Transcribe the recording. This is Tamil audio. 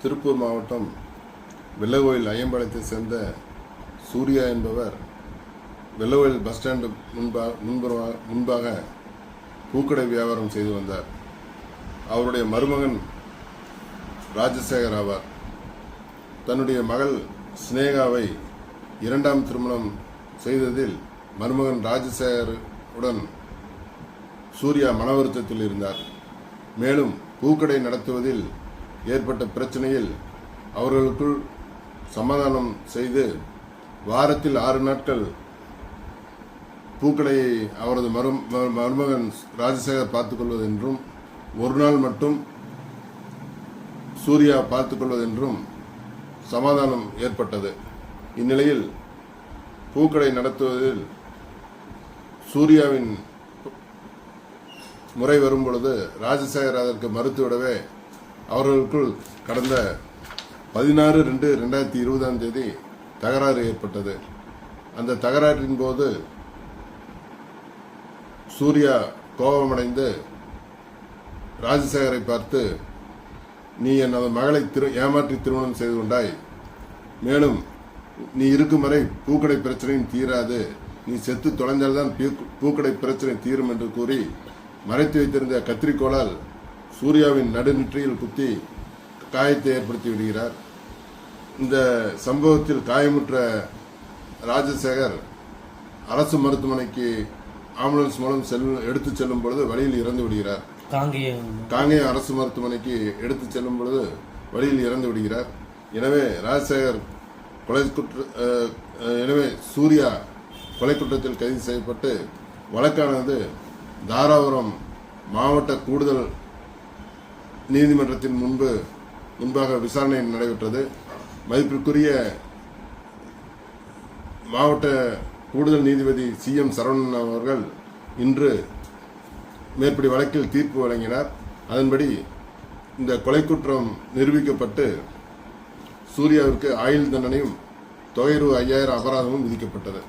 திருப்பூர் மாவட்டம் வெள்ளகோயில் ஐயம்பாளையத்தை சேர்ந்த சூர்யா என்பவர் வெள்ளகோயில் பஸ் ஸ்டாண்டு முன்பாக முன்புறமாக முன்பாக பூக்கடை வியாபாரம் செய்து வந்தார். அவருடைய மருமகன் ராஜசேகர் ஆவார். தன்னுடைய மகள் சினேகாவை இரண்டாம் திருமணம் செய்ததில் மருமகன் ராஜசேகர் உடன் சூர்யா மன வருத்தத்தில் இருந்தார். மேலும் பூக்கடை நடத்துவதில் ஏற்பட்ட பிரச்சனையில் அவர்களுக்குள் சமாதானம் செய்து வாரத்தில் ஆறு நாட்கள் பூக்கடையை அவரது மரும் மருமகன் ராஜசேகர் பார்த்துக்கொள்வது என்றும் ஒரு நாள் மட்டும் சூர்யா பார்த்துக்கொள்வது என்றும் சமாதானம் ஏற்பட்டது. இந்நிலையில் பூக்கடை நடத்துவதில் சூர்யாவின் முறை வரும் பொழுது ராஜசேகர் அதற்கு மறுத்துவிடவே அவர்களுக்குள் கடந்த பதினாறு ரெண்டு ரெண்டாயிரத்தி இருபதாம் தேதி தகராறு ஏற்பட்டது. அந்த தகராறின் போது சூர்யா கோபமடைந்து ராஜசேகரை பார்த்து நீ எனது மகளை திரு ஏமாற்றி திருமணம் செய்து கொண்டாய். மேலும் நீ இருக்கும் வரை பூக்கடை பிரச்சனையும் தீராது. நீ செத்து தொலைந்தால்தான் பூக்கடை பிரச்சனை தீரும் என்று கூறி மறைத்து வைத்திருந்த கத்திரிக்கோளால் சூர்யாவின் நடுநெற்றியில் குத்தி காயத்தை ஏற்படுத்தி விடுகிறார். இந்த சம்பவத்தில் காயமுற்ற ராஜசேகர் அரசு மருத்துவமனைக்கு ஆம்புலன்ஸ் மூலம் செல் எடுத்துச் செல்லும் பொழுது வழியில் இறந்து விடுகிறார். காங்கேயம். அரசு மருத்துவமனைக்கு எடுத்துச் செல்லும் பொழுது வழியில் இறந்து விடுகிறார். எனவே ராஜசேகர் கொலை குற்ற எனவே சூர்யா கொலை குற்றத்தில் கைது செய்யப்பட்டு வழக்கானது தாராபுரம் மாவட்ட கூடுதல் நீதிமன்றத்தின் முன்பு முன்பாக விசாரணை நடைபெற்றது. மதிப்பிற்குரிய மாவட்ட கூடுதல் நீதிபதி சி. எம். சரவணன் அவர்கள் இன்று மேற்படி வழக்கில் தீர்ப்பு வழங்கினார். அதன்படி இந்த கொலை குற்றம் நிரூபிக்கப்பட்டு சூர்யாவிற்கு ஆயுள் தண்டனையும் தொகை ரூ ஐயாயிரம் அபராதமும் விதிக்கப்பட்டது.